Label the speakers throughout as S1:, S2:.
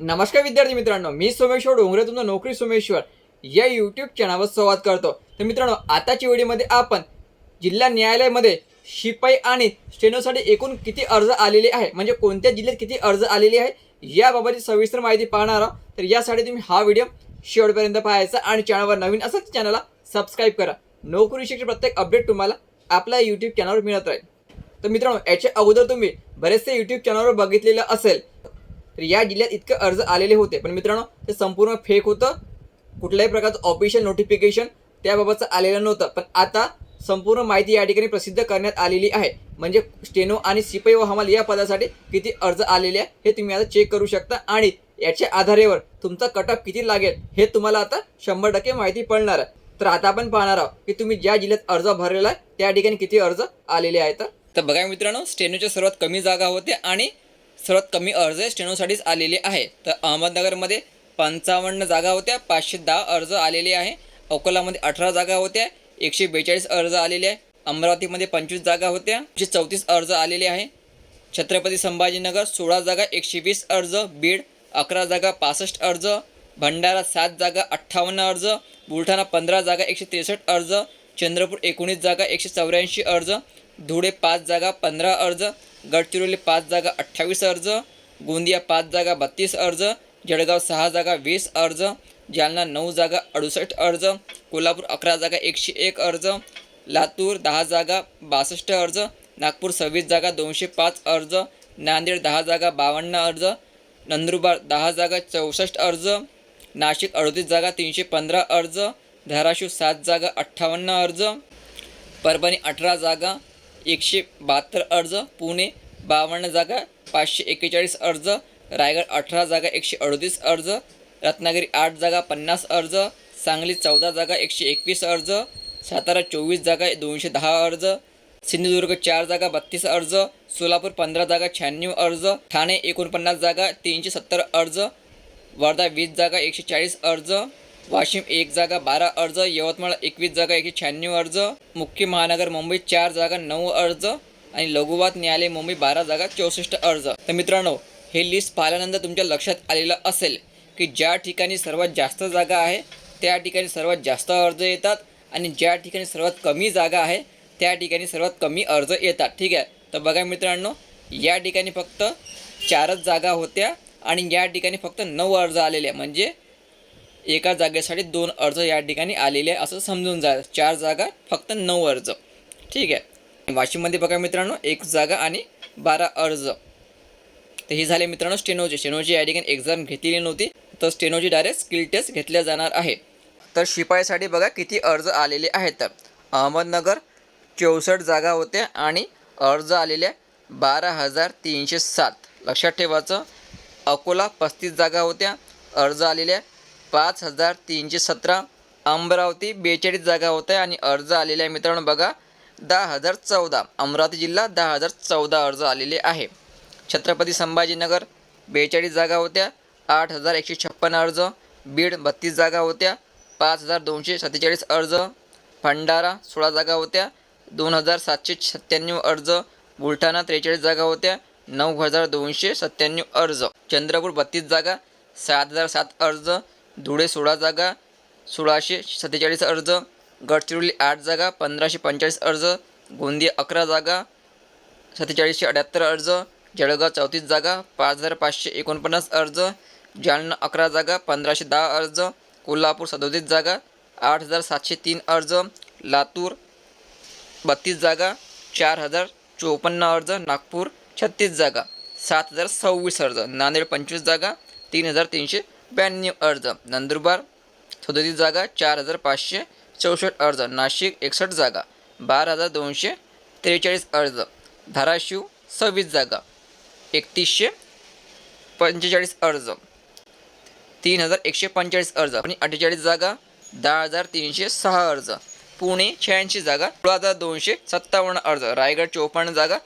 S1: नमस्कार विद्यार्थी मित्रांनो मी सोमेश्वर डोंगरे तुमचा नोकरी सोमेश्वर या यूट्यूब चॅनलवर संवाद करतो. तर मित्रांनो आताच्या व्हिडिओमध्ये आपण जिल्हा न्यायालयामध्ये शिपाई आणि स्टेनोसाठी एकूण किती अर्ज आलेले आहे म्हणजे कोणत्या जिल्ह्यात किती अर्ज आलेले आहे याबाबतची सविस्तर माहिती पाहणार आहोत. तर यासाठी तुम्ही हा व्हिडिओ शेवटपर्यंत पाहायचा आणि चॅनलवर नवीन असंच चॅनलला सबस्क्राईब करा. नोकरी शिक्षण प्रत्येक अपडेट तुम्हाला आपल्या यूट्यूब चॅनलवर मिळत राहील. तर मित्रांनो याच्या अगोदर तुम्ही बरेचसे यूट्यूब चॅनलवर बघितलेलं असेल तर या जिल्ह्यात इतके अर्ज आलेले होते. पण मित्रांनो ते संपूर्ण फेक होतं. कुठल्याही प्रकारचं ऑफिशियल नोटिफिकेशन त्याबाबतचं आलेलं नव्हतं. पण आता संपूर्ण माहिती या ठिकाणी प्रसिद्ध करण्यात आलेली आहे. म्हणजे स्टेनो आणि सिपाई व हमाल या पदासाठी किती अर्ज आलेले आहे हे तुम्ही आता चेक करू शकता. आणि याच्या आधारेवर तुमचा कटअप किती लागेल हे तुम्हाला आता शंभर टक्के माहिती पडणार आहे. तर आता आपण पाहणार आहोत की तुम्ही ज्या जिल्ह्यात अर्ज भरलेला आहे त्या ठिकाणी किती अर्ज आलेले आहेत. तर बघा मित्रांनो स्टेनोच्या सर्वात कमी जागा होते आणि सर्वात कमी अर्ज स्टेनोसाठीच आलेले आहे. तर अहमदनगरमध्ये पंचावन्न जागा होत्या पाचशे दहा अर्ज आलेले आहे. अकोलामध्ये अठरा जागा होत्या एकशे बेचाळीस अर्ज आलेले आहे. अमरावतीमध्ये पंचवीस जागा होत्या एकशे चौतीस अर्ज आलेले आहे. छत्रपती संभाजीनगर सोळा जागा एकशे वीस अर्ज बीड अकरा जागा पासष्ट अर्ज भंडारा सात जागा अठ्ठावन्न अर्ज बुलढाणा पंधरा जागा एकशे त्रेसष्ट अर्ज चंद्रपूर एकोणीस जागा एकशे चौऱ्याऐंशी अर्ज धुळे पाच जागा पंधरा अर्ज गडचिरोली पाच जागा अठ्ठावीस अर्ज गोंदिया पाच जागा बत्तीस अर्ज जळगाव सहा जागा वीस अर्ज जालना नऊ जागा अडुसष्ट अर्ज कोल्हापूर अकरा जागा एकशे एक अर्ज लातूर दहा जागा बासष्ट अर्ज नागपूर सव्वीस जागा दोनशे पाच अर्ज नांदेड दहा जागा बावन्न अर्ज नंदुरबार दहा जागा चौसष्ट अर्ज नाशिक अडतीस जागा तीनशे पंधरा अर्ज धाराशिव सात जागा अठ्ठावन्न अर्ज परभणी अठरा जागा एकशे बहात्तर अर्ज पुणे बावन्न जागा पाचशे एक्केचाळीस अर्ज रायगड अठरा जागा एकशे अडतीस अर्ज रत्नागिरी आठ जागा पन्नास अर्ज सांगली चौदा जागा एकशे एकवीस अर्ज सातारा चोवीस जागा दोनशे दहा अर्ज सिंधुदुर्ग चार जागा बत्तीस अर्ज सोलापूर पंधरा जागा शहाण्णव अर्ज ठाणे एकोणपन्नास जागा तीनशे सत्तर अर्ज वर्धा वीस जागा एकशे चाळीस अर्ज वाशिम एक जागा बारा अर्ज यवतमाळ एकवीस जागा एकशे शहाण्णव अर्ज मुख्य महानगर मुंबई चार जागा नऊ अर्ज आणि लघुवाद न्यायालय मुंबई बारा जागा चौसष्ट अर्ज. तर मित्रांनो हे लिस्ट पाहिल्यानंतर तुमच्या लक्षात आलेलं असेल की ज्या ठिकाणी सर्वात जास्त जागा आहे त्या ठिकाणी सर्वात जास्त अर्ज येतात आणि ज्या ठिकाणी सर्वात कमी जागा आहे त्या ठिकाणी सर्वात कमी अर्ज येतात. ठीक आहे? तर बघा मित्रांनो या ठिकाणी फक्त चारच जागा होत्या आणि या ठिकाणी फक्त नऊ अर्ज आलेले. म्हणजे एका जागेसाठी दोन अर्ज या ठिकाणी आलेले आहे असं समजून जा. चार जागा फक्त नऊ अर्ज. ठीक आहे? वाशिममध्ये बघा मित्रांनो एक जागा आणि बारा अर्ज. तर हे झाले मित्रांनो स्टेनोजी. स्टेनोची या ठिकाणी एक्झाम घेतलेली नव्हती तर स्टेनोची डायरेक्ट स्किल टेस्ट घेतल्या जाणार आहे. तर शिपाईसाठी बघा किती अर्ज आलेले आहेत. अहमदनगर चौसष्ट जागा होत्या आणि अर्ज आलेल्या बारा हजार तीनशे सात. लक्षात ठेवायचं अकोला पस्तीस जागा होत्या अर्ज आलेल्या पाच हजार तीनशे सतरा अमरावती बेचाळीस जागा होत्या आणि अर्ज आलेले आहे मित्रांनो बघा. दहा हजार चौदा अमरावती जिल्हा दहा हजार चौदा अर्ज आलेले आहे. छत्रपती संभाजीनगर बेचाळीस जागा होत्या आठ हजार एकशे छप्पन अर्ज बीड बत्तीस जागा होत्या पाच हजार दोनशे सत्तेचाळीस अर्ज भंडारा सोळा जागा होत्या दोन हजार सातशे सत्त्याण्णव अर्ज बुलढाणा त्रेचाळीस जागा होत्या नऊ हजार दोनशे सत्त्याण्णव अर्ज चंद्रपूर बत्तीस जागा सात हजार सात अर्ज धुळे सोळा जागा सोळाशे सत्तेचाळीस अर्ज गडचिरोली आठ जागा पंधराशे पंचेचाळीस अर्ज गोंदिया अकरा जागा सत्तेचाळीसशे अठ्याहत्तर अर्ज जळगाव चौतीस जागा पाच हजार पाचशे एकोणपन्नास अर्ज जालना अकरा जागा पंधराशे दहा अर्ज कोल्हापूर सदोतीस जागा आठ हजार सातशे तीन अर्ज लातूर बत्तीस जागा चार हजार चोपन्न अर्ज नागपूर छत्तीस जागा सात हजार सव्वीस अर्ज नांदेड पंचवीस जागा तीन हजार तीनशे ब्याण्णव अर्ज. नंदुरबार सदोतीस जागा चार हजार पाचशे चौसष्ट अर्ज. नाशिक एकसष्ट जागा बारा हजार दोनशे त्रेचाळीस अर्ज. धाराशिव सव्वीस जागा एकतीसशे पंचेचाळीस अर्ज. तीन हजार एकशे पंचेचाळीस अर्ज आणि अठ्ठेचाळीस जागा दहा हजार तीनशे सहा अर्ज. पुणे शहाऐंशी जागा सोळा हजार दोनशे सत्तावन्न अर्ज. रायगड चोपन्न जागा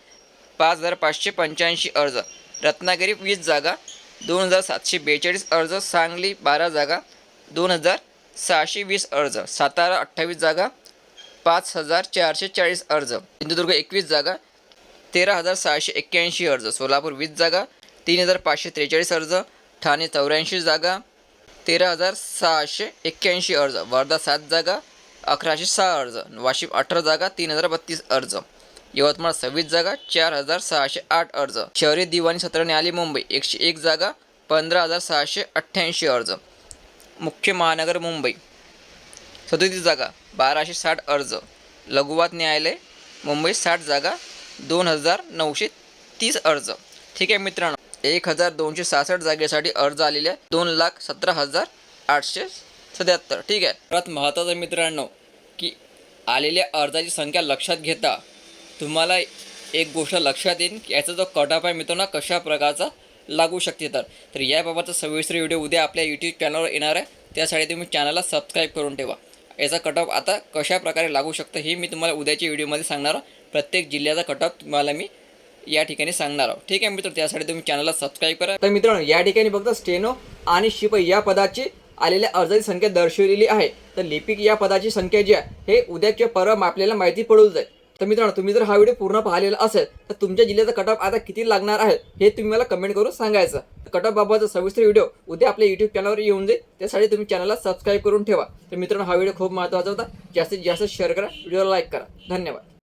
S1: पाच हजार पाचशे पंच्याऐंशी अर्ज. रत्नागिरी वीस जागा दोन हजार सातशे बेचाळीस अर्ज सांगली बारा जागा दोन हजार सहाशे वीस अर्ज सातारा अठ्ठावीस जागा पाच हजार चारशे चाळीस अर्ज सिंधुदुर्ग एकवीस जागा तेरा हजार सहाशे एक्क्याऐंशी अर्ज सोलापूर वीस जागा तीन हजार पाचशे त्रेचाळीस अर्ज ठाणे चौऱ्याऐंशी जागा तेरा हजार सहाशे एक्क्याऐंशी अर्ज वर्धा सात जागा अकराशे सहा अर्ज वाशिम अठरा जागा तीन हजार बत्तीस अर्ज. यवतमाळ सव्वीस जागा चार हजार सहाशे आठ अर्ज. शहरी दिवाणी सत्र न्यायालय मुंबई एकशे एक जागा पंधरा हजार सहाशे अठ्ठ्याऐंशी अर्ज. मुख्य महानगर मुंबई. सदोतीस जागा बाराशे साठ अर्ज. लघुवाद न्यायालय मुंबई साठ जागा दोन हजार नऊशे तीस अर्ज. ठीक आहे मित्रांनो एक हजार दोनशे सहासष्ट जागेसाठी अर्ज आलेले दोन लाख सतरा हजार आठशे सत्याहत्तर. ठीक आहे. परत महत्त्वाचं मित्रांनो की आलेल्या अर्जाची संख्या लक्षात घेता. तुम्हाला एक गोष्ट लक्षात येईल की याचा जो कटअप आहे आहे मित्रांनो कशा प्रकारचा लागू शकते तर. तर याबाबतचा सविस्तर व्हिडिओ उद्या आपल्या यूट्यूब चॅनलवर येणार आहे. त्यासाठी तुम्ही चॅनलला सबस्क्राईब करून ठेवा. याचा कटअप आता कशा प्रकारे लागू शकतं हे मी तुम्हाला उद्याच्या व्हिडिओमध्ये सांगणार आहे प्रत्येक जिल्ह्याचा कटअप तुम्हाला मी या ठिकाणी सांगणार आहोत. ठीक आहे मित्र त्यासाठी तुम्ही चॅनलला सबस्क्राईब करा. तर मित्रांनो या ठिकाणी फक्त स्टेनो आणि शिपाई या पदाची आलेल्या अर्जाची संख्या दर्शवलेली आहे. तर लिपिक या पदाची संख्या जी आहे हे उद्याच्या परवा आपल्याला माहिती पडून जाईल. तर मित्रांनो तुम्ही जर हा व्हिडिओ पूर्ण पाहिलेला असेल तर तुमच्या जिल्ह्याचा कट ऑफ आता किती लागणार आहे हे तुम्ही मला कमेंट करून सांगायचं. कट ऑफ बाबाचा सविस्तर व्हिडिओ उद्या आपल्या युट्यूब चॅनलवर येऊन जाईल त्यासाठी तुम्ही चॅनलला सबस्क्राईब करून ठेवा. तर मित्रांनो हा व्हिडिओ खूप महत्त्वाचा होता. जास्तीत जास्त शेअर करा व्हिडिओला लाईक करा. धन्यवाद.